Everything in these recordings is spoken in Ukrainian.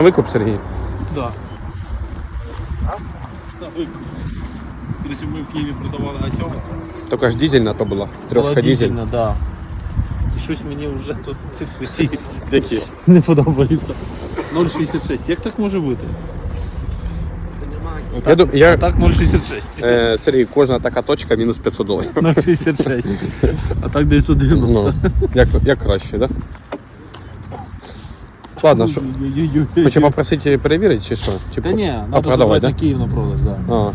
Викуп, Сергій. Да. На викуп. Короче, ми в Києві продавали А7. Тільки ж дизельна то була. Трьошка дизель. дизельна, да. І щось мені вже тут цифри ці Які? не подобаються. 0,66. Як так може бути? Я, ду- я, так 0,66. е, Сергій, кожна така точка мінус 500 доларів. 0,66. А так 990. Ну, як, як краще, да? Ладно, що, Ой-ой-ой. хочемо попросити перевірити чи що? Чи Та ні, а, треба продавати, забрати да? на Київ на продаж, да. А,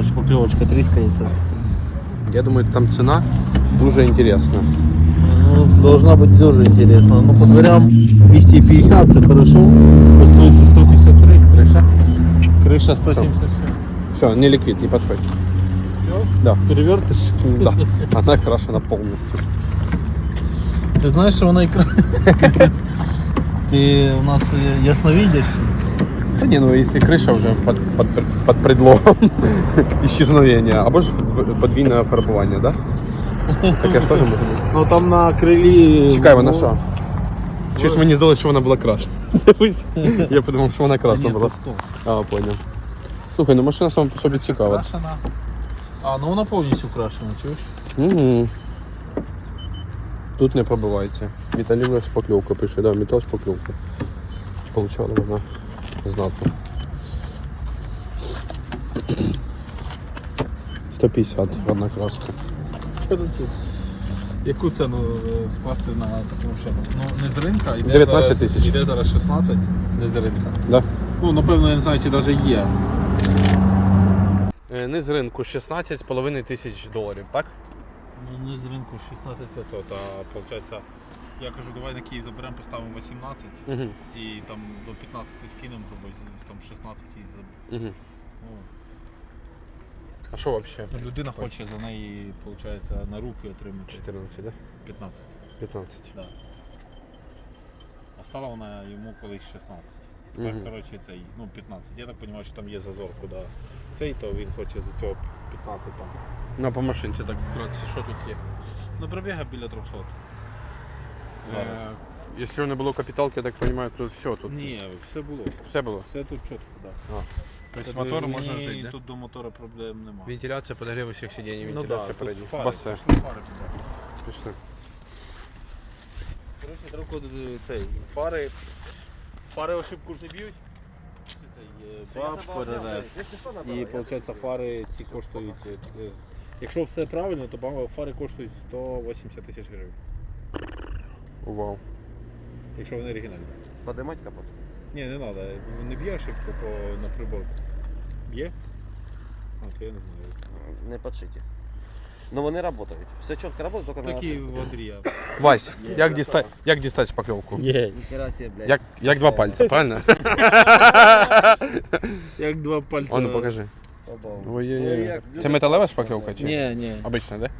Аж покльовочка тріскається. я думаю, там ціна дуже інтересна. Ну, должна быть тоже интересно. Ну, по дверям 250, це хорошо. По стойці 153. Криша? Крыша 177. Все, не ликвид, не подходит. Все? Да. Перевертиш? Да, она крашена полностью. Ти знаєш, що вона ікра. Ти у нас е, ясновидящий. Да не, ну если крыша уже под, под, под предлогом исчезновения, або ж дв- подвійне фарбування, да? Таке ж теж може бути. Ну там на крилі. Чекай, вона що? Ж мені здалося, що вона була красна? Дивись. Я подумав, що вона красна була. А, понял. Слухай, ну машина сама по собі цікава. Крашена. А, ну вона повністю крашена, чуєш? Угу. Тут не пробивається. Металіва шпакльовка пише, да, метал шпакльовка. Получала вона знатно. 150 одна краска. Яку ціну е, скласти на таку машину? Ну, не з ринка, іде 19 зараз- тисяч. Іде зараз 16, не з ринка. Да? Ну, напевно, я не знаю, чи навіть є. Не з ринку 16,5 тисяч доларів, так? Ну, не з ринку 16 500, а виходить, я кажу, давай на Київ заберемо, поставимо 18 Угу. і там до 15 скинемо, грубо, там 16 і заберемо. Угу. Ну, А що взагалі? ну, людина хоче за неї, виходить, на руки отримати 14, да? 15. 15. Да. А стала вона йому колись 16. Мгм. Так, коротше, цей, ну 15. Я так розумію, що там є зазор, куди цей, то він хоче за цього 15 там. Ну, по машинці так вкратце, що тут є? Ну пробіга біля 300. Зараз. Е, Якщо не було капіталки, я так розумію, то все тут. Ні, все було. Все було. Все тут чітко, так. А. Тобто Тобто мотор мені може жити, да? Тут до мотора проблем немає. Вентиляція, подогрів усіх сидінь, Ну вентиляція да, передніх. фари, Басе. пішли фари туди. Пішли. Коротше, друг, е, цей, фари, фари ошибку ж не б'ють. Баб, перерез. І виходить, фари ці коштують. е, е, Якщо все правильно, то фари коштують 180 тисяч гривень. Вау. Якщо вони оригінальні. Подимать капот? Ні, не треба. Не б'є ошибку по, на приборку. Б'є? А, то я не знаю. Не подшиті. Ну вони працюють. Все чітко працює, тільки на Такі ошибку. в Андрія. Вась, як дістати, як дістати шпакльовку? Є. Ніхера себе, блядь. Як, як два пальці, правильно? Як два пальця. О, ну покажи. Обав. Ой-ой-ой. Ну, як Це люди металева бачать, шпакльовка чи? Ні, ні. Обична, да?